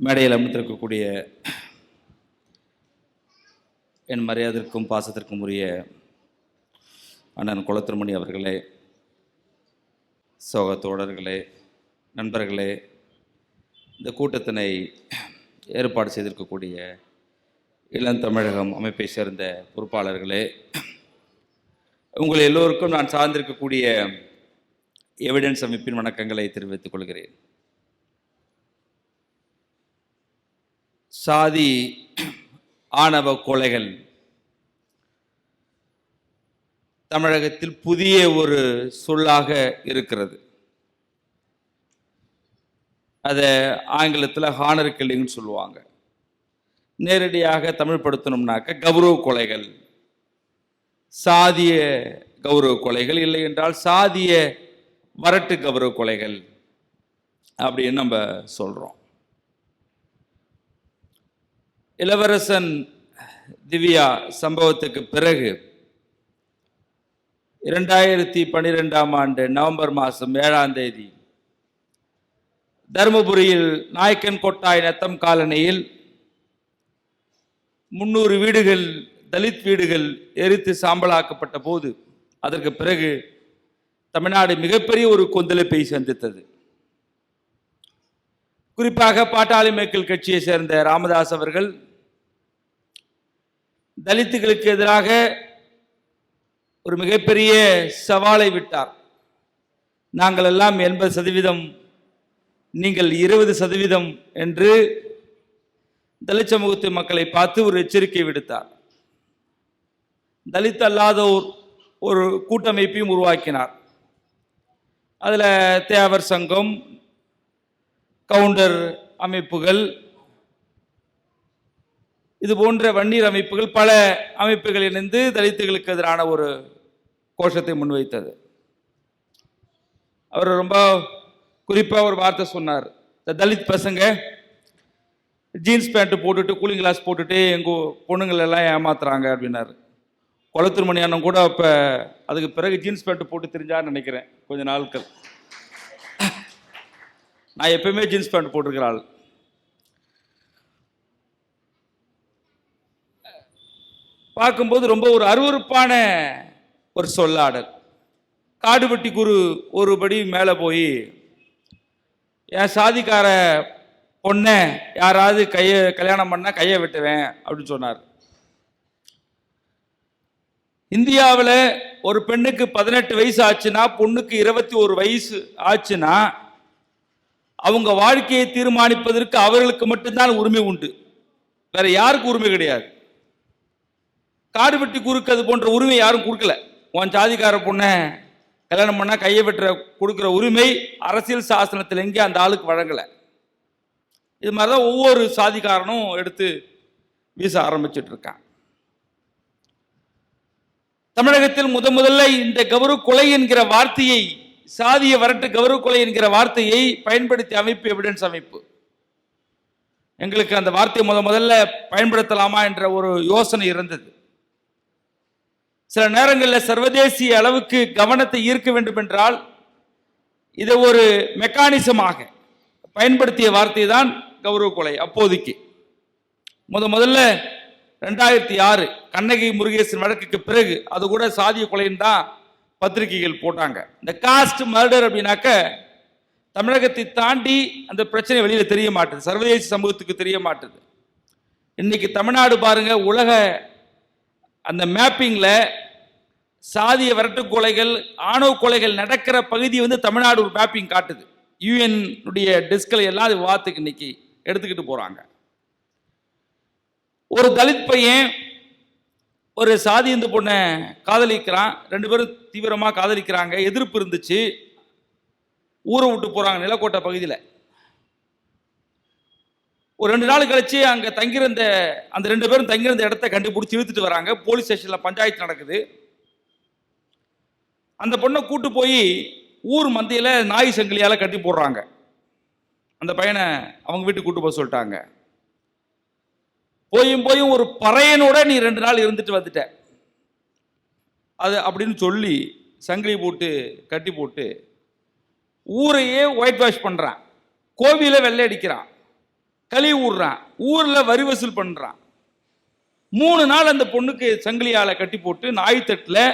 மேடையில் அமர்ந்திருக்கக்கூடிய என் மரியாதைக்கும் பாசத்திற்கும் உரிய அண்ணன் குளத்திருமணி அவர்களே சோக தோழர்களே நண்பர்களே இந்த கூட்டத்தினை ஏற்பாடு செய்திருக்கக்கூடிய இளந்தமிழகம் அமைப்பை சேர்ந்த பொறுப்பாளர்களே உங்கள் எல்லோருக்கும் நான் சார்ந்திருக்கக்கூடிய எவிடன்ஸ் அமைப்பின் வணக்கங்களை தெரிவித்துக் கொள்கிறேன். சாதி ஆணவ கொலைகள். தமிழகத்தில் புதிய ஒரு சொல்லாக இருக்கிறது. அதை ஆங்கிலத்தில் ஹானர் கில்லிங்னு சொல்லுவாங்க. நேரடியாக தமிழ் படுத்தணும்னாக்க கௌரவ கொலைகள். சாதிய கௌரவ கொலைகள் இல்லை என்றால் சாதிய வரட்டு கௌரவ கொலைகள் அப்படின்னு நம்ம சொல்கிறோம் இளவரசன் திவ்யா சம்பவத்துக்கு பிறகு இரண்டாயிரத்தி பன்னிரெண்டாம் ஆண்டு நவம்பர் மாதம் ஏழாம் தேதி தருமபுரியில் நாயக்கன் கொட்டாய் நத்தம் காலனியில் முன்னூறு வீடுகள் தலித் வீடுகள் எரித்து சாம்பலாக்கப்பட்ட போது அதற்கு பிறகு தமிழ்நாடு மிகப்பெரிய ஒரு கொந்தளிப்பை சந்தித்தது. குறிப்பாக பாட்டாளி மக்கள் கட்சியை சேர்ந்த ராமதாஸ் அவர்கள் தலித்துகளுக்கு எதிராக ஒரு மிகப்பெரிய சவாலை விட்டார். நாங்கள் எல்லாம் எண்பது சதவீதம் நீங்கள் இருபது சதவீதம் என்று தலித் சமூகத்து மக்களை பார்த்து ஒரு எச்சரிக்கை விடுத்தார். தலித் அல்லாதோர் ஒரு கூட்டமைப்பையும் உருவாக்கினார். அதில் தேவர் சங்கம் கவுண்டர் அமைப்புகள் இது போன்ற வன்னியர் அமைப்புகள் பல அமைப்புகள் இணைந்து தலித்துகளுக்கு எதிரான ஒரு கோஷத்தை முன்வைத்தது. அவர் ரொம்ப குறிப்பாக ஒரு வார்த்தை சொன்னார். இந்த தலித் பசங்க ஜீன்ஸ் பேண்ட்டு போட்டுட்டு கூலிங் கிளாஸ் போட்டுட்டு எங்கள் பொண்ணுங்களை எல்லாம் ஏமாத்துறாங்க அப்படின்னாரு. குளத்திருமணி அண்ணன் கூட அப்போ அதுக்கு பிறகு ஜீன்ஸ் பேண்ட் போட்டு தெரிஞ்சான்னு நினைக்கிறேன் கொஞ்ச நாட்கள். நான் எப்பயுமே ஜீன்ஸ் பேண்ட் போட்டிருக்கிற ஆள். பார்க்கும்போது ரொம்ப ஒரு அருவருப்பான ஒரு சொல்லாடல். காடுபட்டி குரு ஒருபடி மேலே போய் என் சாதிக்கார பொண்ணை யாராவது கையை கல்யாணம் பண்ணால் கையை வெட்டுவேன் அப்படின்னு சொன்னார். இந்தியாவில் ஒரு பெண்ணுக்கு பதினெட்டு வயசு ஆச்சுன்னா பொண்ணுக்கு இருபத்தி ஒரு வயசு ஆச்சுன்னா அவங்க வாழ்க்கையை தீர்மானிப்பதற்கு அவர்களுக்கு மட்டும்தான் உரிமை உண்டு. வேற யாருக்கு உரிமை கிடையாது. காடு வெட்டி குறுக்கு அது போன்ற உரிமை யாரும் கொடுக்கல. உன் ஜாதிக்கார பொண்ணை கல்யாணம் பண்ணால் கையை வெட்டுற கொடுக்குற உரிமை அரசியல் சாசனத்தில் எங்கே அந்த ஆளுக்கு வழங்கலை. இது மாதிரி தான் ஒவ்வொரு சாதிக்காரனும் எடுத்து வீச ஆரம்பிச்சிட்டு இருக்கான். தமிழகத்தில் முத முதல்ல இந்த கௌரவ கொலை என்கிற வார்த்தையை சாதிய வரட்டு கௌரவ கொலை என்கிற வார்த்தையை பயன்படுத்திய அமைப்பு எவிடன்ஸ் அமைப்பு எங்களுக்கு அந்த வார்த்தையை முத முதல்ல பயன்படுத்தலாமா என்ற ஒரு யோசனை இருந்தது. சில நேரங்களில் சர்வதேசிய அளவுக்கு கவனத்தை ஈர்க்க வேண்டும் என்றால் இதை ஒரு மெக்கானிசமாக பயன்படுத்திய வார்த்தை தான் கௌரவ கொலை அப்போதைக்கு. முத முதல்ல ரெண்டாயிரத்தி ஆறு கண்ணகி முருகேசன் வழக்குக்கு பிறகு அது கூட சாதிய கொலைன்னு தான் பத்திரிகைகள் போட்டாங்க. இந்த காஸ்ட் மர்டர் அப்படின்னாக்க தமிழகத்தை தாண்டி அந்த பிரச்சனை வெளியில் தெரிய மாட்டுது. சர்வதேச சமூகத்துக்கு தெரிய மாட்டுது. இன்னைக்கு தமிழ்நாடு பாருங்க உலக அந்த மேப்பிங்கில் சாதிய வரட்டு கொலைகள் ஆணவ கொலைகள் நடக்கிற பகுதி வந்து தமிழ்நாடு ஒரு மேப்பிங் காட்டுது. யூஎன்னுடைய உடைய எல்லாம் அது வாத்துக்கு இன்னைக்கு எடுத்துக்கிட்டு போகிறாங்க ஒரு தலித் பையன் ஒரு சாதி இந்து பொண்ணை காதலிக்கிறான். ரெண்டு பேரும் தீவிரமாக காதலிக்கிறாங்க. எதிர்ப்பு இருந்துச்சு. ஊரை விட்டு போகிறாங்க நிலக்கோட்டை பகுதியில். ஒரு ரெண்டு நாள் கழிச்சு அங்க தங்கியிருந்த அந்த ரெண்டு பேரும் தங்கியிருந்த இடத்த கண்டுபிடிச்சி இழுத்துட்டு வராங்க. போலீஸ் ஸ்டேஷன்ல பஞ்சாயத்து நடக்குது. அந்த பொண்ணை கூட்டு போய் ஊர் மந்தியில் நாய் சங்கிலியால கட்டி போடுறாங்க. அந்த பையனை அவங்க வீட்டுக்கு கூட்டு போக சொல்லிட்டாங்க. போயும் போயும் ஒரு பறையனோட நீ ரெண்டு நாள் இருந்துட்டு வந்துட்ட. அது அப்படின்னு சொல்லி சங்கிலி போட்டு கட்டி போட்டு ஊரையே ஒயிட் வாஷ் பண்றான். கோவிலை வெள்ளை அடிக்கிறான். கழுவி விடுறான் ஊர்ல வரி வசூல் பண்றான். மூணு நாள் அந்த பொண்ணுக்கு சங்கிலியால கட்டி போட்டு நாய் தட்டில்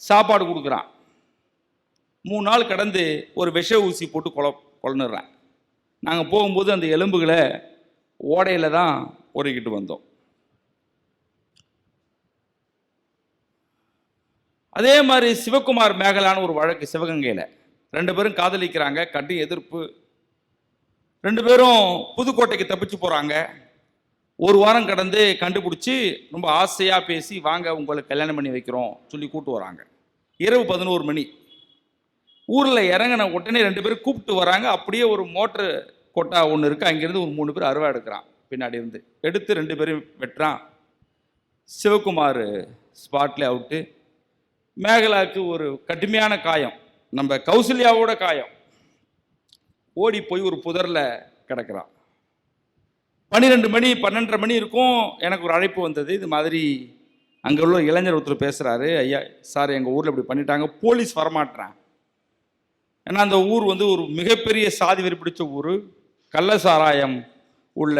சாப்பாடு கொடுக்குறான். மூணு நாள் கடந்து ஒரு விஷ ஊசி போட்டு கொல கொலனுடுறான் நாங்கள் போகும்போது அந்த எலும்புகளை ஓடையில தான் பொறுக்கிட்டு வந்தோம். அதே மாதிரி சிவகுமார் மேகலான ஒரு வழக்கு சிவகங்கையில். ரெண்டு பேரும் காதலிக்கிறாங்க கட்டி எதிர்ப்பு ரெண்டு பேரும் புதுக்கோட்டைக்கு தப்பிச்சு போகிறாங்க ஒரு வாரம் கடந்து கண்டுபிடிச்சி ரொம்ப ஆசையாக பேசி வாங்க உங்களுக்கு கல்யாணம் பண்ணி வைக்கிறோம் சொல்லி கூப்பிட்டு வராங்க. இரவு பதினோரு மணி. ஊரில் இறங்கின உடனே ரெண்டு பேரும் கூப்பிட்டு வராங்க. அப்படியே ஒரு மோட்ரு கொட்டா ஒன்று இருக்குது அங்கேருந்து ஒரு மூணு பேர் அருவா எடுக்கிறான். பின்னாடி இருந்து எடுத்து ரெண்டு பேரும் வெட்டுறான். சிவகுமார் ஸ்பாட்லே அவுட்டு. மேகலாவுக்கு ஒரு கடுமையான காயம். நம்ம கௌசல்யாவோட காயம். ஓடி போய் ஒரு புதரில் கிடக்குறான். பன்னிரெண்டு மணி பன்னெண்டரை மணி இருக்கும் எனக்கு ஒரு அழைப்பு வந்தது. இது மாதிரி அங்கே உள்ள இளைஞர் ஒருத்தர் பேசுகிறாரு ஐயா சார் எங்கள் ஊரில் இப்படி பண்ணிட்டாங்க. போலீஸ் வரமாட்டேன் ஏன்னா அந்த ஊர் வந்து ஒரு மிகப்பெரிய சாதி வெறி பிடிச்ச ஊர். கள்ள சாராயம் உள்ள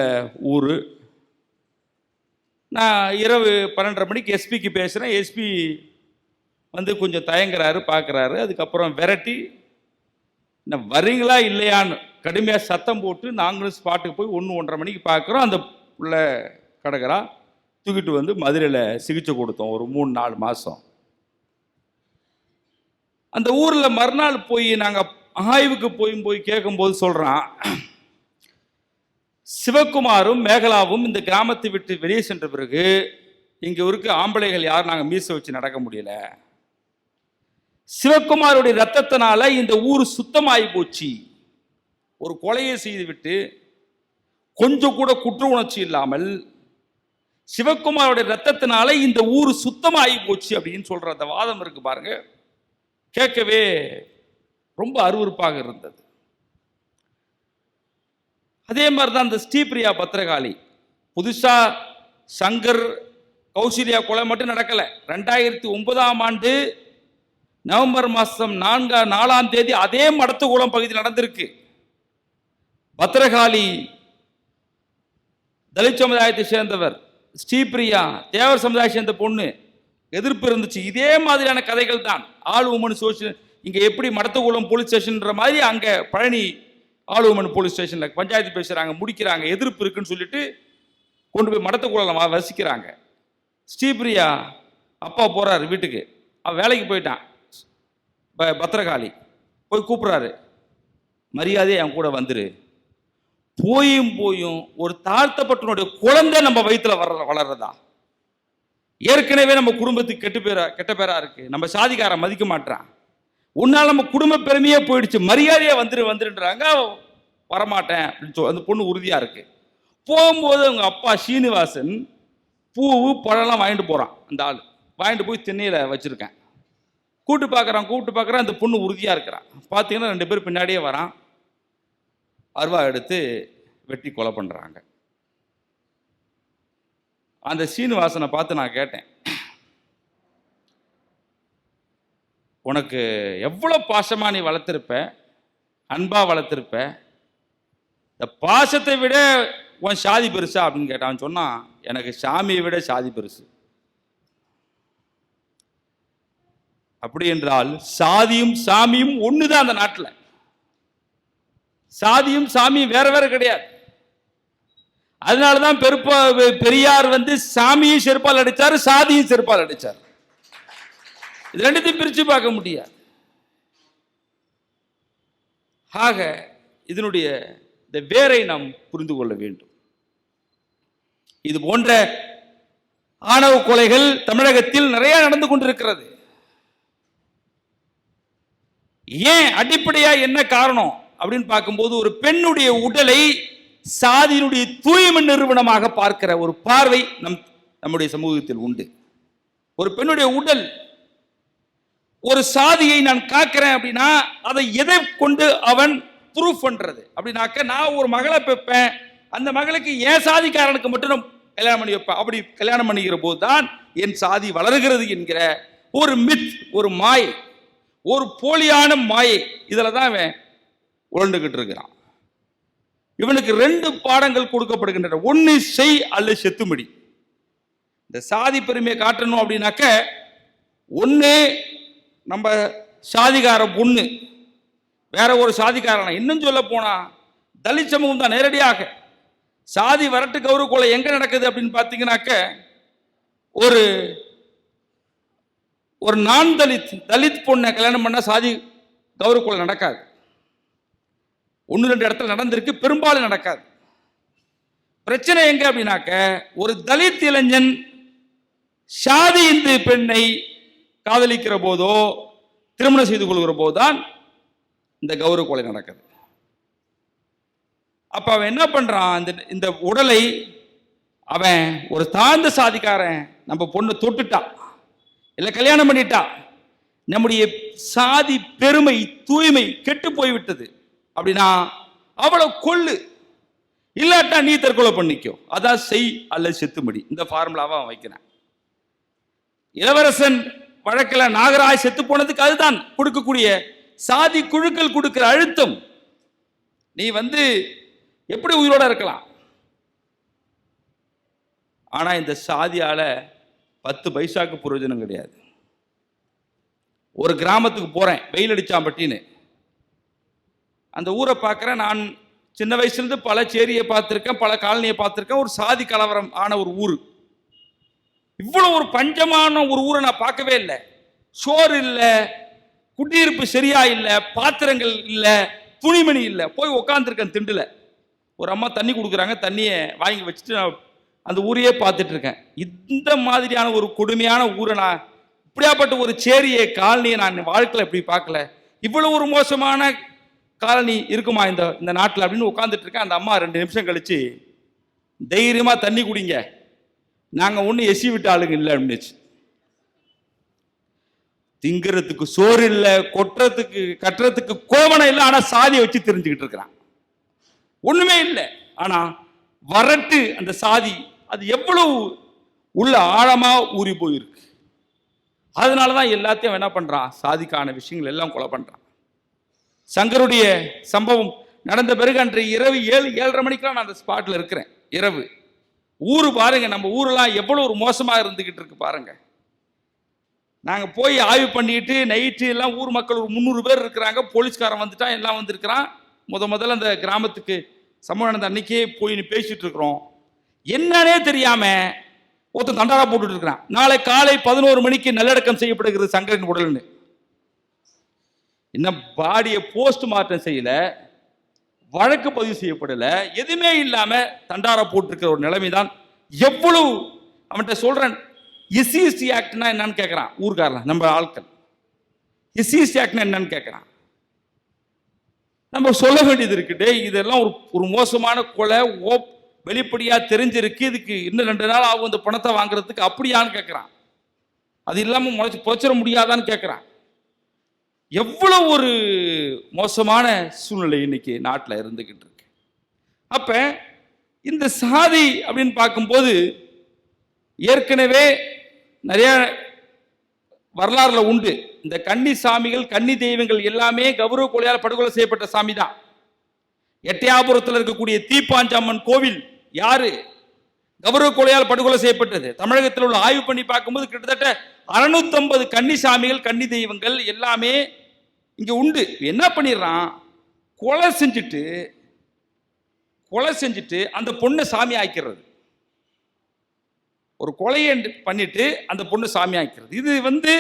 ஊர். நான் இரவு பன்னெண்டரை மணிக்கு எஸ்பிக்கு பேசுகிறேன் எஸ்பி வந்து கொஞ்சம் தயங்குறாரு பார்க்குறாரு அதுக்கப்புறம் விரட்டி வரீங்களா இல்லையான்னு கடுமையாக சத்தம் போட்டு நாங்களும் ஸ்பாட்டுக்கு போய் ஒன்று ஒன்றரை மணிக்கு பார்க்குறோம் அந்த பிள்ளை கிடக்கிறா தூக்கிட்டு வந்து மதுரையில் சிகிச்சை கொடுத்தோம் ஒரு மூணு நாலு மாதம் அந்த ஊரில் மறுநாள் போய் நாங்கள் ஆய்வுக்கு போய் போய் கேட்கும்போது சொல்கிறான் சிவகுமாரும் மேகலாவும் இந்த கிராமத்தை விட்டு வெளியே சென்ற பிறகு இங்கே இருக்க ஆம்பளைகள் யாரும் நாங்கள் மீச வச்சு நடக்க முடியல. சிவக்குமாருடைய ரத்தத்தினால இந்த ஊர் சுத்தமாகி போச்சு. ஒரு கொலையை செய்துவிட்டு கொஞ்சம் கூட குற்ற உணர்ச்சி இல்லாமல் சிவகுமாருடைய ரத்தத்தினால இந்த ஊர் சுத்தமாகி போச்சு அப்படின்னு சொல்ற அந்த வாதம் இருக்கு பாருங்க. கேட்கவே ரொம்ப அருவருப்பாக இருந்தது. அதே மாதிரி தான் இந்த ஸ்ரீபிரியா பத்திரகாளி. புதுசா சங்கர் கௌசல்யா கொலை மட்டும் நடக்கல. ரெண்டாயிரத்தி ஒன்பதாம் ஆண்டு நவம்பர் மாதம் நான்காம் நாலாம் தேதி அதே மடத்துக்குளம் பகுதியில் நடந்திருக்கு. பத்திரகாளி தலித் சமுதாயத்தை சேர்ந்தவர் ஸ்ரீபிரியா தேவர் சமுதாயத்தை சேர்ந்த பொண்ணு. எதிர்ப்பு இருந்துச்சு. இதே மாதிரியான கதைகள் தான். ஆள் உமன் சோஷியல் இங்கே எப்படி மடத்துக்குளம் போலீஸ் ஸ்டேஷன்ற மாதிரி அங்கே பழனி ஆள் உமன் போலீஸ் ஸ்டேஷனில் பஞ்சாயத்து பேசுகிறாங்க முடிக்கிறாங்க எதிர்ப்பு இருக்குன்னு சொல்லிட்டு கொண்டு போய் மடத்துக்குளம் வசிக்கிறாங்க. ஸ்ரீபிரியா அப்பா போகிறாரு வீட்டுக்கு. அவன் வேலைக்கு போயிட்டான். பத்திரகாளி போய் கூப்பிட்றாரு. மரியாதை என் கூட வந்துரு. போயும் போயும் ஒரு தாழ்த்தப்பட்டனுடைய குழந்தை நம்ம வயிற்றில் வர வளர்றதா? ஏற்கனவே நம்ம குடும்பத்துக்கு கெட்டு பேரா கெட்ட பேரா இருக்கு. நம்ம சாதிக்காரன் மதிக்க மாட்டான் உன்னால நம்ம குடும்ப பெருமையே போயிடுச்சு. மரியாதையாக வந்துரு வந்துருன்றாங்க. வரமாட்டேன். அப்படின்னு சொல் அந்த பொண்ணு உறுதியாக இருக்கு. போகும்போது அவங்க அப்பா சீனிவாசன் பூவு பழம்லாம் வாங்கிட்டு போகிறான் அந்த ஆள். வாங்கிட்டு போய் திண்ணையில் வச்சுருக்கேன். கூட்டு பார்க்குறான் கூப்பிட்டு பார்க்குறான் அந்த பொண்ணு உறுதியாக இருக்கிறான். பார்த்தீங்கன்னா ரெண்டு பேர் பின்னாடியே வரான். அருவா எடுத்து வெட்டி கொலை பண்ணுறாங்க அந்த சீனிவாசனை பார்த்து நான் கேட்டேன். உனக்கு எவ்வளோ பாசமாக நீ வளர்த்துருப்ப? அன்பாக வளர்த்துருப்ப? இந்த பாசத்தை விட உன் சாதி பெருசா? அப்படின்னு கேட்டான். சொன்னான் எனக்கு சாமியை விட சாதி பெருசு. அப்படி என்றால் சாதியும் சாமியும் ஒண்ணுதான் அந்த நாட்டில். சாதியும் சாமியும் வேற வேற கிடையாது. அதனாலதான் பெருப்பா பெரியார் வந்து சாமியும் செருப்பால் அடிச்சாரு சாதியும் செருப்பால் அடிச்சார். இது ரெண்டுத்தையும் பிரிச்சு பார்க்க முடியாது. ஆக இதனுடைய இந்த வேரை நாம் புரிந்து கொள்ள வேண்டும். இது போன்ற ஆணவ கொலைகள் தமிழகத்தில் நிறைய நடந்து கொண்டிருக்கிறது. ஏன் அடிப்படையா என்ன காரணம் அப்படின்னு பார்க்கும்போது ஒரு பெண்ணுடைய உடலை சாதியினுடைய தூய்மை நிறுவனமாக பார்க்கிற ஒரு பார்வை நம் நம்முடைய சமூகத்தில் உண்டு. ஒரு பெண்ணுடைய உடல் ஒரு சாதியை நான் காக்கிறேன் அப்படின்னா அதை எதை கொண்டு அவன் ப்ரூஃப் பண்றது? அப்படின்னாக்க நான் ஒரு மகளை பெப்பேன் அந்த மகளுக்கு என் சாதிக்காரனுக்கு மட்டும் நான் கல்யாணம் பண்ணி வைப்பேன். அப்படி கல்யாணம் பண்ணிக்கிற போது தான் என் சாதி வளர்கிறது என்கிற ஒரு மித் ஒரு மாயை ஒரு போலியான மாயை. இதில் தான் அவன் உழண்டுகிட்டு இருக்கிறான். இவனுக்கு ரெண்டு பாடங்கள் கொடுக்கப்படுகின்றன. ஒன்று செய் அல்லது செத்துமடி. இந்த சாதி பெருமையை காட்டணும் அப்படின்னாக்க ஒன்று நம்ம சாதிகார பொண்ணு. வேற ஒரு சாதிக்காரன். இன்னும் சொல்ல போனா தலித் சமூகம் தான் நேரடியாக. சாதி வரட்டு கௌரவ கொலை எங்கே நடக்குது அப்படின்னு பார்த்தீங்கன்னாக்க ஒரு ஒரு நான் தலித் தலித் பொண்ணை கல்யாணம் பண்ண சாதி கௌரவ கொலை நடக்காது. ஒன்று ரெண்டு இடத்துல நடந்திருக்கு பெரும்பாலும் நடக்காது. பிரச்சனை எங்க அப்படின்னாக்க ஒரு தலித் இளைஞன் சாதி இந்து பெண்ணை காதலிக்கிற போதோ திருமணம் செய்து கொள்கிற போதுதான் இந்த கௌரவ கொலை நடக்குது. அப்ப அவன் என்ன பண்றான்? இந்த இந்த உடலை அவன் ஒரு தாழ்ந்த சாதிக்காரன் நம்ம பொண்ணை தொட்டுட்டான். இல்லை கல்யாணம் பண்ணிட்டா. நம்முடைய சாதி பெருமை தூய்மை கெட்டு போய்விட்டது. அப்படின்னா அவளை கொள்ளு இல்லாட்டா நீ தற்கொலை பண்ணிக்கோ. அதான் செய் அல்ல செத்துமடி. இந்த ஃபார்முலாவை அவன் வைக்கிறான். இளவரசன் வழக்கில் நாகராஜ் செத்து போனதுக்கு அதுதான். கொடுக்கக்கூடிய சாதி குழுக்கள் கொடுக்கிற அழுத்தம். நீ வந்து எப்படி உயிரோட இருக்கலாம்? ஆனா இந்த சாதியால பத்து பைசாக்கு பிரயோஜனம் கிடையாது. ஒரு கிராமத்துக்கு போகிறேன் வெயில் அடிச்சாம்பட்டின்னு அந்த ஊரை பார்க்குறேன் நான் சின்ன வயசுலேருந்து பல சேரியை பார்த்துருக்கேன் பல காலனியை பார்த்துருக்கேன் ஒரு சாதி கலவரம் ஆன ஒரு ஊர். இவ்வளோ ஒரு பஞ்சமான ஒரு ஊரை நான் பார்க்கவே இல்லை. சோறு இல்லை குடியிருப்பு சரியா இல்லை பாத்திரங்கள் இல்லை துணிமணி இல்லை. போய் உக்காந்துருக்கேன் திண்டில். ஒரு அம்மா தண்ணி கொடுக்குறாங்க தண்ணியை வாங்கி வச்சுட்டு நான் அந்த ஊரையே பார்த்துட்டு இருக்கேன் இந்த மாதிரியான ஒரு கொடுமையான ஊரை நான் இப்படியாப்பட்ட ஒரு சேரியை காலனியை நான் வாழ்க்கையில் இப்படி பார்க்கல? இவ்வளோ ஒரு மோசமான காலனி இருக்குமா இந்த இந்த நாட்டில் அப்படின்னு உட்காந்துட்டு இருக்கேன் அந்த அம்மா ரெண்டு நிமிஷம் கழிச்சு தைரியமாக தண்ணி குடிங்க. நாங்கள் ஒன்றும் எசி விட்ட ஆளுங்க இல்லை அப்படின்னுச்சு. திங்கிறதுக்கு சோறு இல்லை கொட்டுறதுக்கு கட்டுறதுக்கு கோவணம் இல்லை ஆனால் சாதியை வச்சு தெரிஞ்சுக்கிட்டு இருக்கிறான். ஒன்றுமே இல்லை. ஆனால் வரட்டு அந்த சாதி அது எவ்வளவு உள்ள ஆழமாக ஊறி போயிருக்கு. அதனால தான் எல்லாத்தையும் என்ன பண்ணுறான் சாதிக்கான விஷயங்கள் எல்லாம் கொலை பண்ணுறான் சங்கருடைய சம்பவம் நடந்த பிறகு அன்று இரவு ஏழு ஏழரை மணிக்கெல்லாம் நான் அந்த ஸ்பாட்டில் இருக்கிறேன். இரவு. ஊர் பாருங்க நம்ம ஊரெலாம் எவ்வளோ ஒரு மோசமாக இருந்துக்கிட்டு இருக்கு பாருங்க. நாங்கள் போய் ஆய்வு பண்ணிட்டு நைட்டு எல்லாம் ஊர் மக்கள் ஒரு முந்நூறு பேர் இருக்கிறாங்க. போலீஸ்காரன் வந்துட்டான் எல்லாம் வந்திருக்கிறான். முத முதல்ல அந்த கிராமத்துக்கு சம்பவம் நடந்த அன்னைக்கே போய் நீ பேசிட்டு இருக்கிறோம். என்னன்னே தெரியாம ஒருத்தன் தண்டாரா போட்டுட்டு இருக்கிறான். நாளை காலை பதினோரு மணிக்கு நல்லடக்கம் செய்யப்படுகிறது சங்கரின் உடல்னு. இன்னும் பாடியை போஸ்ட் மார்ட்டம் செய்யல வழக்கு பதிவு செய்யப்படல எதுவுமே இல்லாம தண்டாரா போட்டிருக்கிற ஒரு நிலைமை தான் எவ்வளவு அவன்கிட்ட சொல்றேன் எஸ்சிஎஸ்டி ஆக்ட்னா என்னன்னு கேட்கறான் ஊர்காரன் நம்ம ஆட்கள். எஸ்சிஎஸ்டி ஆக்ட்னா என்னன்னு கேட்கறான் நம்ம சொல்ல வேண்டியது இருக்குது இதெல்லாம் ஒரு ஒரு மோசமான கொலை ஓப் வெளிப்படியாக தெரிஞ்சிருக்கு இதுக்கு இன்னும் ரெண்டு நாள் ஆகும் இந்த பணத்தை வாங்குறதுக்கு. அப்படியான்னு கேட்குறான் அது இல்லாமல் முளைச்சி புதைச்சிட முடியாதான்னு கேட்குறான் எவ்வளவு ஒரு மோசமான சூழ்நிலை இன்னைக்கு நாட்டில் இருந்துக்கிட்டு இருக்கு. அப்போ இந்த சாதி அப்படின்னு பார்க்கும்போது ஏற்கனவே நிறைய வரலாறுல உண்டு. இந்த கன்னி சாமிகள் கன்னி தெய்வங்கள் எல்லாமே கௌரவ கொலையால் படுகொலை செய்யப்பட்ட சாமி தான் எட்டயாபுரத்தில் இருக்கக்கூடிய தீப்பாஞ்சாம்மன் கோவில் யாரு? கௌரவ கொலையால் படுகொலை செய்யப்பட்டது. தமிழகத்தில் உள்ள ஆய்வு பண்ணி பார்க்கும்போது கிட்டத்தட்ட அறுநூத்தம்பது கன்னி சாமிகள் கன்னி தெய்வங்கள் எல்லாமே இங்கே உண்டு. என்ன பண்ணிடுறான்? கொலை செஞ்சுட்டு கொலை செஞ்சுட்டு அந்த பொண்ணை சாமி ஆக்கிறது ஒரு கொலையை பண்ணிட்டு அந்த பொண்ணு சாமி ஆக்கிறது இது வந்து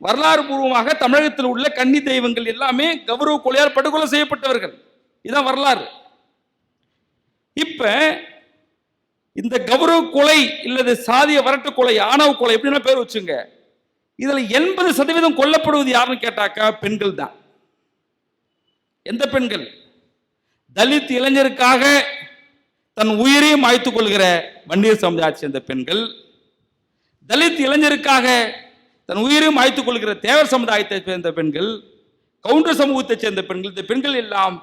வரலாறு பூர்வமாக தமிழகத்தில் உள்ள கன்னி தெய்வங்கள் எல்லாமே கௌரவ கொலையால் படுகொலை செய்யப்பட்டவர்கள். இதான் வரலாறு. இப்ப இந்த கௌரவ கொலை இல்லது சாதிய வரட்டு கொலை ஆணவ கொலை எப்படின்னா பேர் வச்சுங்க. இதுல எண்பது சதவீதம் கொல்லப்படுவது யாருன்னு கேட்டாக்கா பெண்கள் தான். எந்த பெண்கள்? தலித் இளைஞருக்காக தன் உயிரையும் மாய்த்துக் கொள்கிற வன்னியர் சமுதாயத்தை சேர்ந்த பெண்கள் தலித் இளைஞருக்காக தன் உயிரையும் மாய்த்துக் கொள்கிற தேவர் சமுதாயத்தை சேர்ந்த பெண்கள் கவுண்டர் சமூகத்தைச் சேர்ந்த பெண்கள் இந்த பெண்கள் எல்லாம்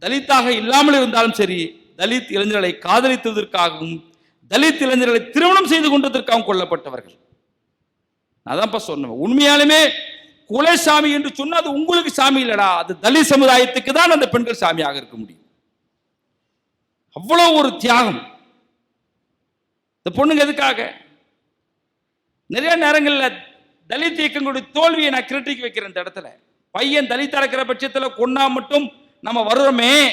தலித்தாக இல்லாமல் இருந்தாலும் சரி தலித் இளைஞர்களை காதலித்ததற்காகவும் தலித் இளைஞர்களை திருமணம் செய்து கொண்டதற்காகவும் கொல்லப்பட்டவர்கள். அதான்ப்பா சொன்னேன். உண்மையாலுமே குலை சாமி என்று சொன்னால் அது உங்களுக்கு சாமி இல்லடா. அது தலித் சமுதாயத்துக்கு தான் அந்த பெண்கள் சாமியாக இருக்க முடியும். அவ்வளோ ஒரு தியாகம். இந்த பொண்ணுங்க எதுக்காக? நிறைய நேரங்களில் தலித் இயக்கங்களுடைய தோல்வியை நான் கிரிட்டிக் வைக்கிறேன் இந்த இடத்துல. பையன் தலித்தா இருக்கிற பட்சத்தில் கொன்னா மட்டும் நம்ம வருகிறோமே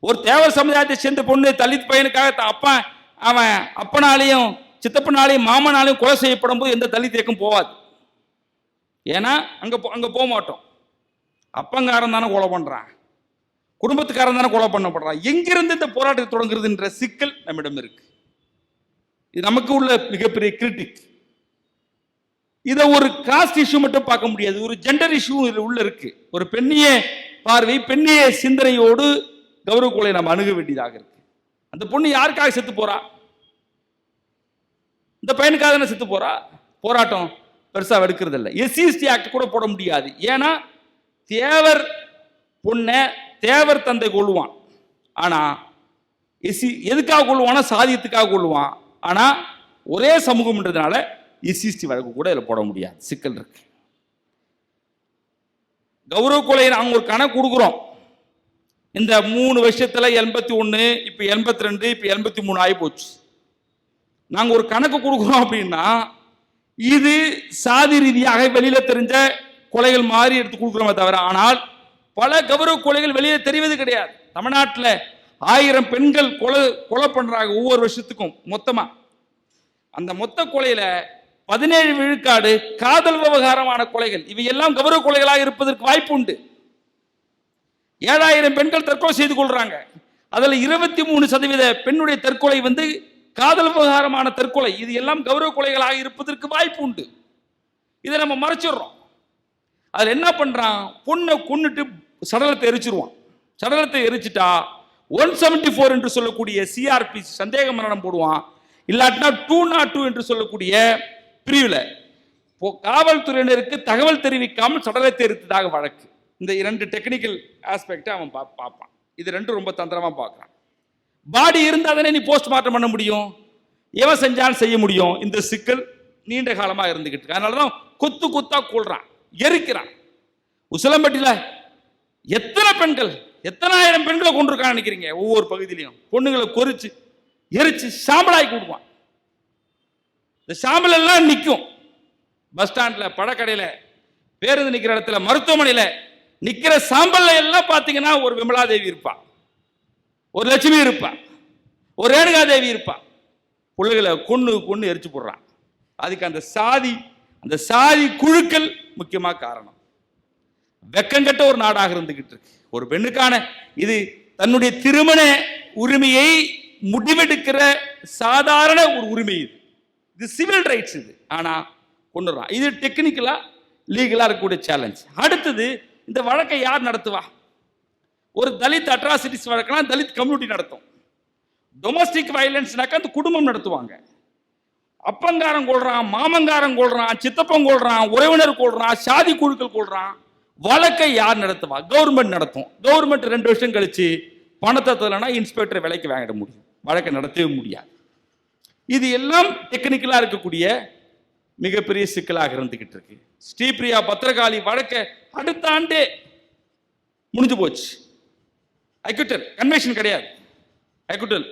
ஒரு தேவர் சமுதாயத்தை சேர்ந்த பொண்ணு தலித் பையனுக்காக அப்பா அவன் அப்பனாலையும் சித்தப்பனாலையும் மாமனாலையும் கொலை செய்யப்படும் போது எந்த தலித் இயக்கம் போவாது. ஏன்னா அங்கே போ- அங்கே போக மாட்டோம். அப்பங்காரன் தானே கொலை பண்ணுறான் குடும்பத்துக்காரன் தானே கொலை பண்ணப்படுறான். எங்கிருந்து இந்த போராட்டத்தை தொடங்குறதுன்ற சிக்கல் நம்மிடம் இருக்கு. இது நமக்கு உள்ள மிகப்பெரிய கிரிட்டிக் இதை ஒரு காஸ்ட் இஷ்யூ மட்டும் பார்க்க முடியாது. ஒரு ஜெண்டர் இஷ்யூ இதில் உள்ள இருக்கு. ஒரு பெண்ணிய பார்வை பெண்ணிய சிந்தனையோடு கௌரவ கொலை நம்ம அணுக வேண்டியதாக இருக்கு. அந்த பொண்ணு யாருக்காக செத்து போறா? இந்த பையனுக்காக தானே செத்து போறா? போராட்டம் பெருசாக வெடுக்கிறது இல்லை எஸ்சிஎஸ்டி ஆக்ட் கூட போட முடியாது. ஏன்னா தேவர் பொண்ணை தேவர் தந்தை கொள்ளுவான் ஆனால் எஸ்சி எதுக்காக கொள்வானா சாதியத்துக்காக கொள்ளுவான் ஆனால் ஒரே சமூகம்ன்றதுனால எஸ்சிஎஸ்டி வழக்கு கூட இதில் போட முடியாது. சிக்கல் இருக்குது கௌரவ கொலை நாங்கள் ஒரு கணக்கு கொடுக்குறோம். இந்த மூணு வருஷத்துல எண்பத்தி ஒன்று இப்போ எண்பத்தி ரெண்டு இப்போ எண்பத்தி மூணு ஆகி போச்சு. நாங்கள் ஒரு கணக்கு கொடுக்குறோம் அப்படின்னா இது சாதி ரீதியாக வெளியில தெரிஞ்ச கொலைகள் மாறி எடுத்து கொடுக்குறோமே தவிர ஆனால் பல கௌரவ கொலைகள் வெளியே தெரிவது கிடையாது. தமிழ்நாட்டில் ஆயிரம் பெண்கள் கொலை கொலை பண்றாங்க ஒவ்வொரு வருஷத்துக்கும் மொத்தமா. அந்த மொத்த கொலையில பதினேழு விழுக்காடு காதல் விவகாரமான கொலைகள். இவை எல்லாம் கௌரவ கொலைகளாக இருப்பதற்கு வாய்ப்பு உண்டு. ஏழாயிரம் பெண்கள் தற்கொலை செய்து கொள்றாங்க. அதில் இருபத்தி மூணு சதவீத பெண்ணுடைய தற்கொலை வந்து காதல் விவகாரமான தற்கொலை. இது எல்லாம் கௌரவ கொலைகளாக இருப்பதற்கு வாய்ப்பு உண்டு. இதை நம்ம மறைச்சிடுறோம். அதில் என்ன பண்ணுறான் பொண்ணை கொன்னுட்டு சடலத்தை எரிச்சிருவான். சடலத்தை எரிச்சிட்டா ஒன் செவன்டி ஃபோர் என்று சொல்லக்கூடிய சிஆர்பி சந்தேக மரணம் போடுவான். இல்லாட்டினா டூ நாட் டூ என்று சொல்லக்கூடிய பிரிவில். காவல்துறையினருக்கு தகவல் தெரிவிக்காமல் சடலத்தை எரித்ததாக வழக்கு. இந்த இரண்டு டெக்னிக்கல் ஆஸ்பெக்டை அவன் பா பார்ப்பான். இது ரெண்டும் ரொம்ப தந்திரமாக பார்க்குறான். பாடி இருந்தால் தானே நீ போஸ்ட்மார்ட்டம் பண்ண முடியும்? எவன் செஞ்சாலும் செய்ய முடியும்? இந்த சிக்கல் நீண்ட காலமாக இருந்துக்கிட்டு இருக்கு. அதனால தான் கொத்து கொத்தா கொள்றான் எரிக்கிறான். உசிலம்பட்டியில் எத்தனை பெண்கள் எத்தனாயிரம் பெண்களை கொண்டிருக்கான்னு நினைக்கிறீங்க? ஒவ்வொரு பகுதியிலையும். பொண்ணுங்களை கொறிச்சு எரிச்சு சாம்பலாக்கி கொடுப்பான். இந்த சாம்பல் எல்லாம் நிற்கும் பஸ் ஸ்டாண்டில் பழக்கடையில் பேருந்து நிற்கிற இடத்துல மருத்துவமனையில் நிற்கிற சாம்பல்ல எல்லாம் பார்த்தீங்கன்னா ஒரு விமலாதேவி இருப்பா. ஒரு லட்சுமி இருப்பா. ஒரு ரேணுகாதேவி இருப்பா. பிள்ளைகளை கொன்று கொன்று எரிச்சு போடுறான். அதுக்கு அந்த சாதி அந்த சாதி குழுக்கள் முக்கியமாக காரணம். வெக்கங்கட்ட ஒரு நாடாக இருந்துகிட்டு இருக்கு. ஒரு பெண்ணுக்கான இது தன்னுடைய திருமண உரிமையை முடிவெடுக்கிற சாதாரண ஒரு உரிமை இது. இது சிவில் ரைட்ஸ் இது. ஆனால் கொண்டுறான். இது டெக்னிக்கலாக லீகலாக இருக்கக்கூடிய சேலஞ்ச் அடுத்தது இந்த வழக்கை யார் நடத்துவா? ஒரு தலித் அட்ராசிட்டிஸ் வழக்குனா தலித் கம்யூனிட்டி நடத்தும். டொமஸ்டிக் வயலன்ஸ்னாக்கா அந்த குடும்பம் நடத்துவாங்க. அப்பங்காரன் கொள்றான் மாமங்காரன் கொள்றான் சித்தப்பன் கொள்றான் உறவினர் கொள்றான் சாதி குழுக்கள் கொள்றான். வழக்கை யார் நடத்துவா? கவர்மெண்ட் நடத்தும். கவர்மெண்ட் ரெண்டு வருஷம் கழிச்சு பணத்தை தரலன்னா இன்ஸ்பெக்டர் விலைக்கு வாங்கிட முடியும். வழக்கை நடத்தவே முடியாது. இது எல்லாம் டெக்னிக்கலாக இருக்கக்கூடிய மிகப்பெரிய சிக்கலாக இருந்துகிட்டு இருக்கு. ஸ்ரீபிரியா பத்திரகாளி வழக்க அடுத்த ஆண்டே முடிஞ்சு போச்சு. ஐக்குட்டல் கன்வென்ஷன் கிடையாது. ஐக்குட்டல்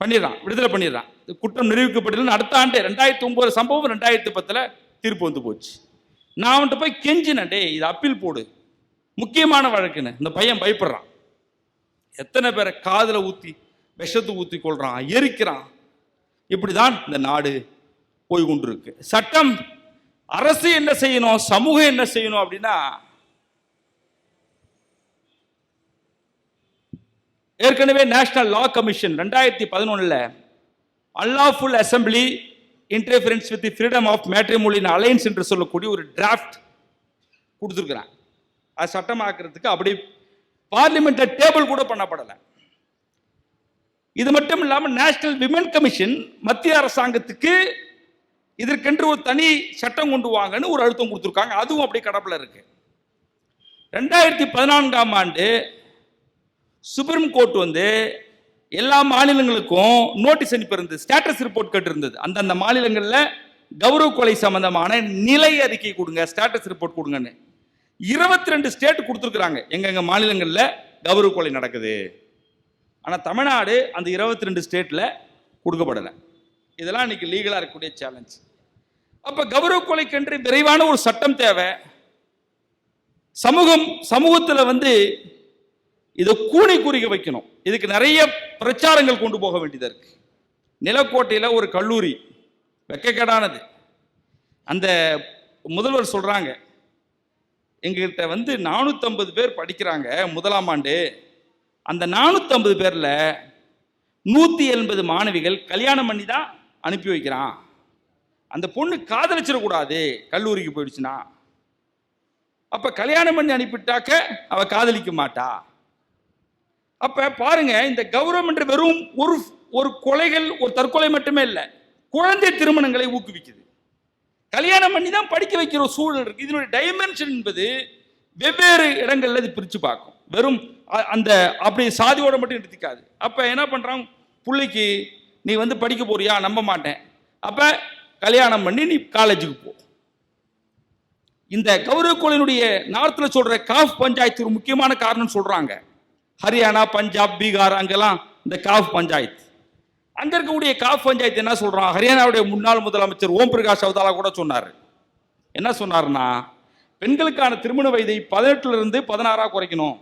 பண்ணிடுறான் விடுதலை பண்ணிடுறான். குற்றம் நிரூபிக்கப்பட்டதுன்னு அடுத்த ஆண்டு ரெண்டாயிரத்தி ஒன்பது சம்பவம் ரெண்டாயிரத்தி பத்தில் தீர்ப்பு வந்து போச்சு. நான் அவன்கிட்ட போய் கெஞ்சினேன் டேய் இது அப்பீல் போடு. முக்கியமான வழக்குன்னு இந்த பையன் பயப்படுறான். எத்தனை பேரை காதில் ஊற்றி விஷத்தை ஊற்றி கொள்றான் எரிக்கிறான். இப்படிதான் இந்த நாடு போய் கொண்டிருக்கு சட்டம் அரசு என்ன செய்யணும் சமூகம் என்ன செய்யணும் அப்படின்னா ஏற்கனவே நேஷனல் லா கமிஷன் ரெண்டாயிரத்தி பதினொன்னுல unlawful assembly interference with freedom of matrimonial alliance என்று சொல்லக்கூடிய ஒரு டிராஃப்ட் கொடுத்துருக்குறாங்க. அது சட்டமாக்குறதுக்கு அப்படி பார்லிமெண்ட்டில் டேபிள் கூட பண்ணப்படலை. இது மட்டும் இல்லாமல் நேஷனல் விமன் கமிஷன் மத்திய அரசாங்கத்துக்கு இதற்கென்று ஒரு தனி சட்டம் கொண்டு வாங்கன்னு ஒரு அழுத்தம் கொடுத்துருக்காங்க. அதுவும் அப்படி கடப்பில் இருக்கு. ரெண்டாயிரத்தி பதினான்காம் ஆண்டு சுப்ரீம் கோர்ட் வந்து எல்லா மாநிலங்களுக்கும் நோட்டீஸ் அனுப்பியிருந்தது. ஸ்டேட்டஸ் ரிப்போர்ட் கேட்டிருந்தது. அந்தந்த மாநிலங்களில் கௌரவ கொலை சம்பந்தமான நிலை அறிக்கை கொடுங்க. ஸ்டேட்டஸ் ரிப்போர்ட் கொடுங்கன்னு. இருபத்தி ரெண்டு ஸ்டேட் கொடுத்துருக்குறாங்க. எங்கெங்க மாநிலங்களில் கௌரவ கொலை நடக்குது. ஆனால் தமிழ்நாடு அந்த இருபத்தி ரெண்டு ஸ்டேட்டில் கொடுக்கப்படலை. இதெல்லாம் இன்னைக்கு லீகலாக இருக்கக்கூடிய சேலஞ்ச் அப்போ கௌரவ கொலைக்கென்று விரைவான ஒரு சட்டம் தேவை. சமூகம் சமூகத்தில் வந்து இதை கூணி குறிக்க வைக்கணும். இதுக்கு நிறைய பிரச்சாரங்கள் கொண்டு போக வேண்டியதாக இருக்கு. நிலக்கோட்டையில் ஒரு கல்லூரி வெக்கக்கேடானது. அந்த முதல்வர் சொல்கிறாங்க எங்ககிட்ட வந்து நானூற்றம்பது பேர் படிக்கிறாங்க முதலாம் ஆண்டு. அந்த நானூற்றம்பது பேரில் நூற்றி எண்பது மாணவிகள் கல்யாணம் பண்ணி தான் அனுப்பி வைக்கிறான். அந்த பொண்ணு காதலிச்சிடக்கூடாது கல்லூரிக்கு போயிடுச்சுன்னா. அப்போ கல்யாணம் பண்ணி அனுப்பிட்டாக்க அவள் காதலிக்க மாட்டா. அப்போ பாருங்க இந்த கௌரவம் வெறும் ஒரு ஒரு கொலைகள் ஒரு தற்கொலை மட்டுமே இல்லை. குழந்தை திருமணங்களை ஊக்குவிக்குது. கல்யாணம் பண்ணி தான் படிக்க வைக்கிற சூழல் இருக்கு. இதனுடைய டைமென்ஷன் என்பது வெவ்வேறு இடங்கள்ல இது பிரித்து பார்க்கும். வெறும் அந்த அப்படி சாதியோட மட்டும் எடுத்துக்காது அப்போ என்ன பண்ணுறான் பிள்ளைக்கு நீ வந்து படிக்க போறியா? நம்ப மாட்டேன். அப்போ கல்யாணம் பண்ணி நீ காலேஜுக்கு போ. இந்த கௌரவ கொலையினுடைய நார்த்தில் சொல்கிற காஃப் பஞ்சாயத்து ஒரு முக்கியமான காரணம் சொல்கிறாங்க ஹரியானா பஞ்சாப் பீகார் அங்கெல்லாம் இந்த காஃப் பஞ்சாயத்து. அங்கே இருக்கக்கூடிய காஃப் பஞ்சாயத்து என்ன சொல்கிறான் ஹரியானாவுடைய முன்னாள் முதலமைச்சர் ஓம் பிரகாஷ் அவதாலா கூட சொன்னார். என்ன சொன்னார்னா பெண்களுக்கான திருமண வயதை பதினெட்டுல இருந்து குறைக்கணும்.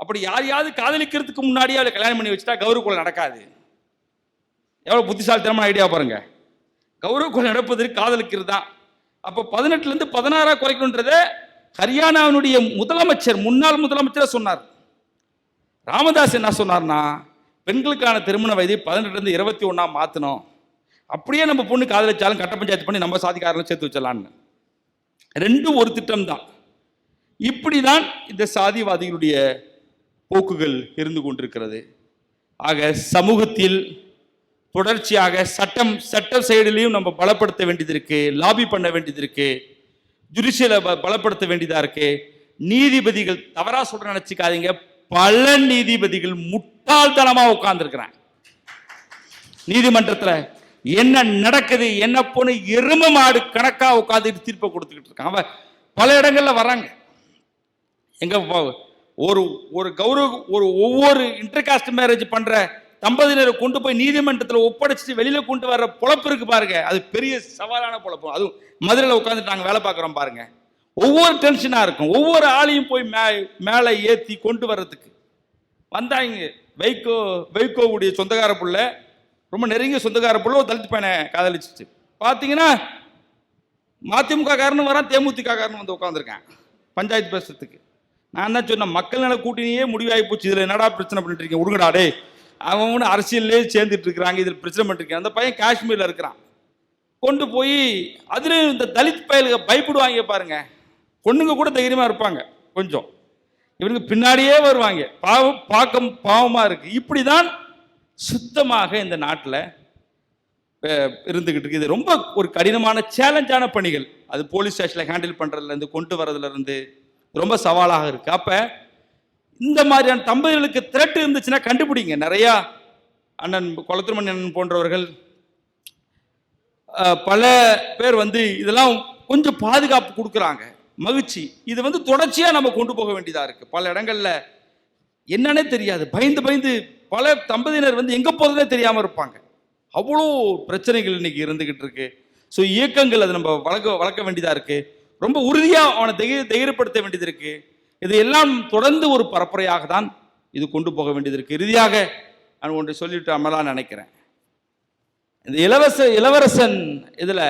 அப்படி யாரையாவது காதலிக்கிறதுக்கு முன்னாடியே அவளை கல்யாணம் பண்ணி வச்சுட்டா கௌரவ கொலை நடக்காது. எவ்வளோ புத்திசாலித்தனமான ஐடியா பாருங்க. கௌரவ கொலை நடப்பதற்கு காதலிக்கிறது தான். அப்போ பதினெட்டுலேருந்து பதினாறாக குறைக்கணுன்றதை ஹரியானாவினுடைய முதலமைச்சர் முன்னாள் முதலமைச்சராக சொன்னார். ராமதாஸ் என்ன சொன்னார்னா பெண்களுக்கான திருமண வயதை பதினெட்டுலேருந்து இருபத்தி ஒன்றா மாற்றணும் அப்படியே நம்ம பொண்ணு காதலிச்சாலும் கட்ட பஞ்சாயத்து பண்ணி நம்ம சாதிக்காரர்களும் சேர்த்து வச்சிடலான்னு ரெண்டும் ஒரு திட்டம் தான் இப்படிதான் இந்த சாதிவாதிகளுடைய போக்குகள் இருந்து கொண்டிருக்கிறது. ஆக சமூகத்தில் தொடர்ச்சியாக சட்டம் சட்ட சைடுலையும் நம்ம பலப்படுத்த வேண்டியது இருக்கு லாபி பண்ண வேண்டியது இருக்கு ஜுடிஷியலை பலப்படுத்த வேண்டியதா இருக்கு. நீதிபதிகள் தவறா சொல்ற நினைச்சுக்காதீங்க. பல நீதிபதிகள் முட்டாள்தனமா உட்கார்ந்துருக்கிறாங்க. நீதிமன்றத்தில் என்ன நடக்குது என்ன போன எரும மாடு கணக்கா உட்காந்துட்டு தீர்ப்பை கொடுத்துக்கிட்டு இருக்கான் அவன் பல இடங்கள்ல வராங்க எங்க ஒரு ஒரு கௌரவ ஒரு ஒவ்வொரு இன்டர்காஸ்ட் மேரேஜ் பண்ற தம்பதியினரை கொண்டு போய் நீதிமன்றத்தில் ஒப்படைச்சிட்டு வெளியில கொண்டு வர்ற பொழப்பு இருக்கு பாருங்க. அது பெரிய சவாலான பொழப்பு. அதுவும் மதுரையில் உட்காந்துட்டு நாங்கள் வேலை பார்க்குறோம் பாருங்க. ஒவ்வொரு டென்ஷனாக இருக்கும். ஒவ்வொரு ஆளையும் போய் மே மேலே ஏற்றி கொண்டு வர்றதுக்கு. வந்தாங்க வைகோ வைகோவுடைய சொந்தக்கார புள்ள ரொம்ப நெருங்கிய சொந்தக்கார புள்ள ஒரு தலித் பையனை காதலிச்சிச்சு. பார்த்தீங்கன்னா மதிமுக காரனும் வரான் தேமுதிக காரனும் வந்து உட்காந்துருக்கேன் பஞ்சாயத்து பேசுறதுக்கு. நான் தான் சொன்னேன் மக்கள் நல கூட்டணியே முடிவாகி போச்சு. இதில் என்னடா பிரச்சனை பண்ணிட்டு இருக்கீங்க? உடுங்கடாடே அவன் ஒன்று அரசியல்லே சேர்ந்துட்டு இருக்கிறாங்க இதில் பிரச்சனை பண்ணிட்டு அந்த பையன் காஷ்மீரில் இருக்கிறான். கொண்டு போய் அதுலேயும் இந்த தலித் பயலுக பயப்படுவாங்க பாருங்க. பொண்ணுங்க கூட தைரியமாக இருப்பாங்க கொஞ்சம். இவனுக்கு பின்னாடியே வருவாங்க. பாவம் பார்க்க பாவமாக இருக்கு. இப்படி தான் சுத்தமாக இந்த நாட்டில் இருந்துகிட்டு இருக்கு இது ரொம்ப ஒரு கடினமான சேலஞ்சான பணிகள். அது போலீஸ் ஸ்டேஷனில் ஹேண்டில் பண்ணுறதுலேருந்து கொண்டு வரதுலேருந்து ரொம்ப சவாலாக இருக்கு. அப்போ இந்த மாதிரியான தம்பதிகளுக்கு திரட்டு இருந்துச்சுன்னா கண்டுபிடிங்க. நிறையா அண்ணன் குளத்துமணி அண்ணன் போன்றவர்கள் பல பேர் வந்து இதெல்லாம் கொஞ்சம் பாதுகாப்பு கொடுக்குறாங்க. மகிழ்ச்சி. இது வந்து தொடர்ச்சியாக நம்ம கொண்டு போக வேண்டியதாக இருக்குது பல இடங்கள்ல என்னன்னே தெரியாது. பயந்து பயந்து பல தம்பதியினர் வந்து எங்கே போகிறதே தெரியாமல் இருப்பாங்க. அவ்வளோ பிரச்சனைகள் இன்னைக்கு இருந்துகிட்டு இருக்கு. ஸோ இயக்கங்கள் அதை நம்ம வளர்க்க வளர்க்க வேண்டியதாக இருக்குது ரொம்ப உறுதியாக அவனை தைரிய தைரியப்படுத்த வேண்டியது இருக்கு. இது எல்லாம் தொடர்ந்து ஒரு பரப்புரையாக தான் இது கொண்டு போக வேண்டியது இருக்கு. இறுதியாக நான் ஒன்று சொல்லிட்டு நினைக்கிறேன். இந்த இளவரச இளவரசன் இதில்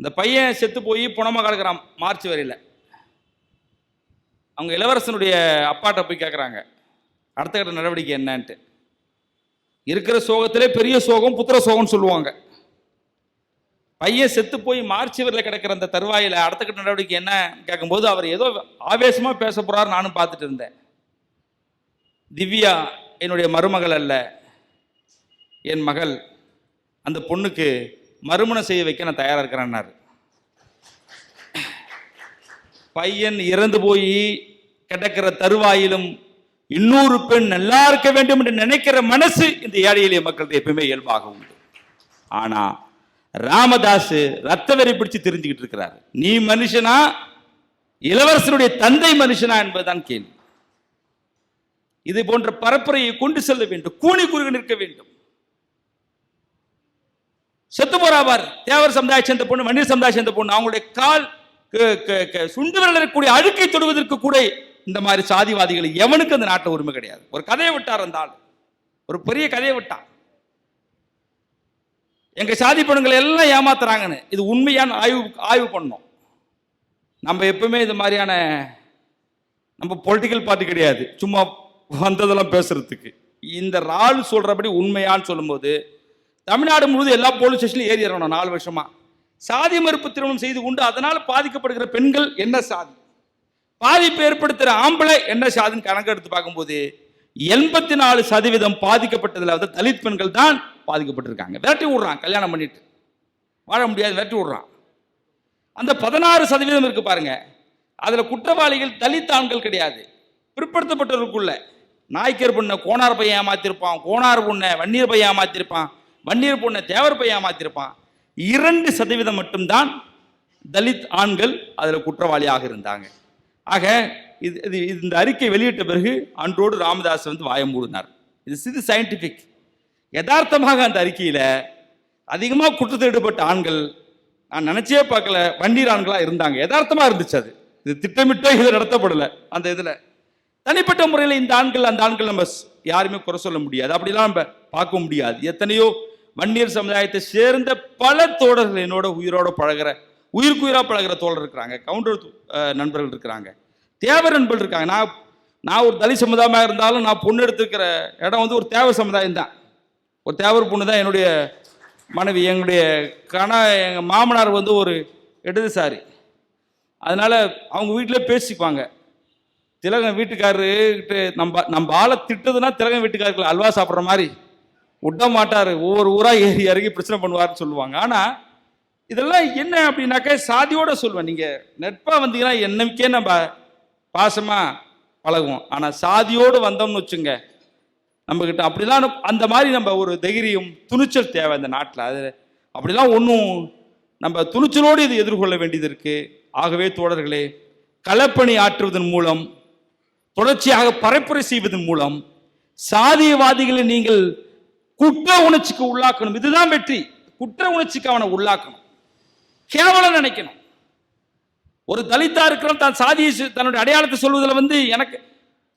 இந்த பையன் செத்து போய் புணமாக கிடக்கிறான் மார்ச் வரையில். அவங்க இளவரசனுடைய அப்பாட்ட போய் கேட்குறாங்க அடுத்த கட்ட நடவடிக்கை என்னன்ட்டு. இருக்கிற சோகத்திலே பெரிய சோகம் புத்திர சோகம்னு சொல்லுவாங்க. பையன் செத்து போய் மார்ச் வரையில் கிடக்கிற அந்த தருவாயில் அடுத்த கட்ட நடவடிக்கை என்ன? கேட்கும்போது அவர் ஏதோ ஆவேசமாக பேச போறாரு நானும் பார்த்துட்டு இருந்தேன். திவ்யா என்னுடைய மருமகள் அல்ல என் மகள். அந்த பொண்ணுக்கு மறுமணம் செய்ய வைக்க நான் தயாராக இருக்கிறேன்னாரு. பையன் இறந்து போய் கிடக்கிற தருவாயிலும் இன்னொரு பெண் நல்லா இருக்க வேண்டும் என்று நினைக்கிற மனசு இந்த ஏழை எளிய மக்களுக்கு எப்பவுமே இயல்பாக உண்டு. ஆனால் ராமதாஸ் ரத்த வெறி பிடிச்சு தெரிஞ்சுக்கிட்டு இருக்கிறார். நீ மனுஷனா? இளவரசனுடைய தந்தை மனுஷனா என்பதுதான் கேள்வி. இது போன்ற பரப்புரையை கொண்டு செல்ல வேண்டும். கூணி குறுக நிற்க வேண்டும். செத்து போறாவார். தேவர் சமுதாய சேர்ந்த பொண்ணு மனித சமுதாய சேர்ந்த பொண்ணு. அவங்களுடைய கால் க- க- சுண்டு விரல் இருக்கக்கூடிய அழுக்கை தொடுவதற்கு கூட இந்த மாதிரி சாதிவாதிகள் எவனுக்கு அந்த நாட்டில் உரிமை கிடையாது? ஒரு கதையை விட்டார் அந்த ஆள். ஒரு பெரிய கதையை விட்டான். எங்கள் சாதி பெண்களை எல்லாம் ஏமாத்துறாங்கன்னு. இது உண்மையான ஆய்வு ஆய்வு பண்ணோம் நம்ம எப்பவுமே இது மாதிரியான நம்ம பொலிட்டிக்கல் பார்ட்டி கிடையாது. சும்மா வந்ததெல்லாம் பேசுறதுக்கு. இந்த ரால் சொல்கிறபடி உண்மையான்னு சொல்லும்போது தமிழ்நாடு முழுவதும் எல்லா போலீஸ் ஸ்டேஷன்லையும் ஏறி இறங்கணும் நாலு வருஷமா. சாதி மறுப்பு திருமணம் செய்து கொண்டு அதனால் பாதிக்கப்படுகிற பெண்கள் என்ன சாதி? பாதிப்பு ஏற்படுத்துகிற ஆம்பளை என்ன சாதின்னு கணக்கு எடுத்து பார்க்கும்போது எண்பத்தி நாலு சதவீதம் பாதிக்கப்பட்டதில் வந்து தலித் பெண்கள் தான் பாதிக்கப்பட்டிருக்காங்க. விரட்டி விடுறான் கல்யாணம் பண்ணிட்டு. வாழ முடியாது விரட்டி விடுறான். அந்த பதினாறு சதவீதம் இருக்கு பாருங்க. அதில் குற்றவாளிகள் தலித் ஆண்கள் கிடையாது. பிற்படுத்தப்பட்டவருக்குள்ள நாய்க்கர் பொண்ணை கோணார் பையன் ஏமாத்திருப்பான் கோணார் பொண்ணை வன்னியர் பையன் ஏமாத்திருப்பான் வன்னியர் பொண்ணை தேவர் பையன் ஏமாத்திருப்பான். இரண்டு சதவீதம் மட்டும்தான் தலித் ஆண்கள் அதில் குற்றவாளியாக இருந்தாங்க. ஆக இது இது இந்த அறிக்கை வெளியிட்ட பிறகு அன்றோடு ராமதாஸ் வந்து வாயம் மூடினார். இது சிது சயின்டிஃபிக் யதார்த்தமாக அந்த அறிக்கையில் அதிகமாக குற்றத்தில் ஈடுபட்ட ஆண்கள் நான் நினச்சே பார்க்கல வண்டீர் ஆண்களாக இருந்தாங்க. யதார்த்தமாக இருந்துச்சு அது. இது திட்டமிட்டோ இது நடத்தப்படலை அந்த இதில். தனிப்பட்ட முறையில் இந்த ஆண்கள் அந்த ஆண்கள் நம்ம யாருமே குறை சொல்ல முடியாது. அப்படிலாம் நம்ம பார்க்க முடியாது. எத்தனையோ வன்னியர் சமுதாயத்தை சேர்ந்த பல தோழர்கள் என்னோட உயிரோட பழகுற உயிருக்குயிராக பழகிற பழகுற தோழர் இருக்கிறாங்க. கவுண்டர் நண்பர்கள் இருக்கிறாங்க. தேவர் நண்பர்கள் இருக்காங்க. நான் நான் ஒரு தலித் சமுதாயமாக இருந்தாலும் நான் பொண்ணு எடுத்துருக்கிற இடம் வந்து ஒரு தேவ சமுதாயம் தான் ஒரு தேவர் பொண்ணு தான் என்னுடைய மனைவி. எங்களுடைய கண எங்கள் மாமனார் வந்து ஒரு இடதுசாரி. அதனால் அவங்க வீட்டிலே பேசிப்பாங்க. திலகம் வீட்டுக்காரர்கிட்ட நம்ம நம்ம ஆளை திட்டுதுன்னா திலகம் வீட்டுக்காரர்கள் அல்வா சாப்பிட்ற மாதிரி விட மாட்டார். ஒவ்வொரு ஊராக ஏறி இறங்கி பிரச்சனை பண்ணுவார்னு சொல்லுவாங்க. ஆனால் இதெல்லாம் என்ன அப்படின்னாக்கா சாதியோட சொல்லுவேன். நீங்கள் நட்பாக வந்தீங்கன்னா என்னைக்கே நம்ம பாசமாக பழகுவோம். ஆனால் சாதியோடு வந்தோம்னு வச்சுங்க நம்மக்கிட்ட அப்படிலாம் அந்த மாதிரி நம்ம ஒரு தைரியம் துணிச்சல் தேவை இந்த நாட்டில். அது அப்படிலாம் ஒன்றும் நம்ம துணிச்சலோடு இது எதிர்கொள்ள வேண்டியது இருக்கு. ஆகவே தோழர்களே களப்பணி ஆற்றுவதன் மூலம் தொடர்ச்சியாக பரப்புரை செய்வதன் மூலம் சாதியவாதிகளை நீங்கள் குற்ற உணர்ச்சிக்கு உள்ளாக்கணும். இதுதான் வெற்றி. குற்ற உணர்ச்சிக்கு அவனை உள்ளாக்கணும். கேவலம் நினைக்கணும். ஒரு தலித்தா இருக்கிறவன் தான் சாதியை தன்னுடைய அடையாளத்தை சொல்வதில் வந்து எனக்கு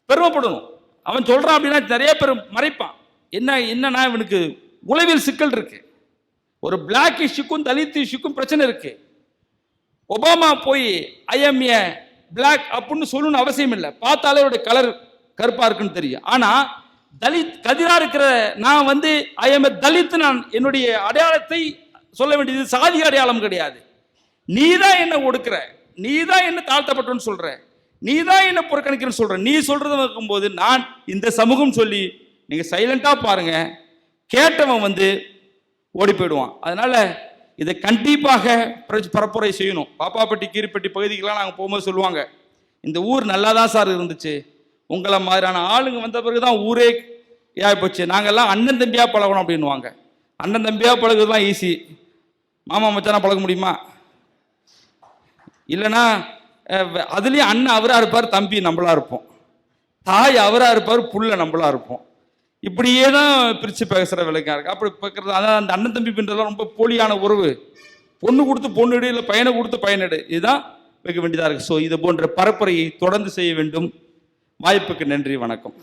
பெருமைப்படணும். அவன் சொல்கிறான் அப்படின்னா நிறைய பேர் மறைப்பான். என்ன என்னன்னா இவனுக்கு உளவியல் சிக்கல் இருக்கு. ஒரு பிளாக் இஷ்யூக்கும் தலித் இஷ்யூக்கும் பிரச்சனை இருக்கு. ஒபாமா போய் ஐஎம் ஏ பிளாக் அப்படின்னு சொல்லணும்னு அவசியம் இல்லை. பார்த்தாலே அவருடைய கலர் கருப்பாக இருக்குன்னு தெரியும். ஆனால் தலித் கதிராக இருக்கிற நான் வந்து ஐஎம் தலித் நான் என்னுடைய அடையாளத்தை சொல்ல வேண்டியது சாதி அடையாளம் கிடையாது. நீ தான் என்ன ஒடுக்கிற. நீ தான் என்ன தாழ்த்தப்பட்டோன்னு சொல்கிற நீ தான் என்ன புறக்கணிக்கிறேன்னு சொல்ற. நீ சொல்கிறத இருக்கும்போது நான் இந்த சமூகம் சொல்லி நீங்க சைலண்டா பாருங்க. கேட்டவன் வந்து ஓடி போயிடுவான். அதனால இதை கண்டிப்பாக பரப்புரை செய்யணும். பாப்பாப்பட்டி கீரிப்பட்டி பகுதிக்கெல்லாம் நாங்கள் போகும்போது சொல்லுவாங்க இந்த ஊர் நல்லா தான் சார் இருந்துச்சு. உங்களை மாதிரியான ஆளுங்க வந்த பிறகு தான் ஊரே இதாகி போச்சு. நாங்கள்லாம் அண்ணன் தம்பியாக பழகணும் அப்படின்னுவாங்க. அண்ணன் தம்பியாக பழகுறதுலாம் ஈஸி மாமா மச்சானா பழக முடியுமா? இல்லைன்னா அதுலேயும் அண்ணன் அவராக இருப்பார் தம்பி நம்மளா இருப்போம். தாய் அவராக இருப்பார் புள்ள நம்மளா இருப்போம். இப்படியே தான் பிரித்து பேசுகிற விலைக்கா இருக்குது அப்படி பார்க்குறது அதான் அந்த அண்ணன் தம்பி பின்றதெல்லாம் ரொம்ப போலியான உறவு. பொண்ணு கொடுத்து பொண்ணுடு இல்லை பையனை கொடுத்து பையனெடு இதுதான் வைக்க வேண்டியதாக இருக்குது ஸோ இது போன்ற பரப்புரையை தொடர்ந்து செய்ய வேண்டும். வாய்ப்புக்கு நன்றி வணக்கம்.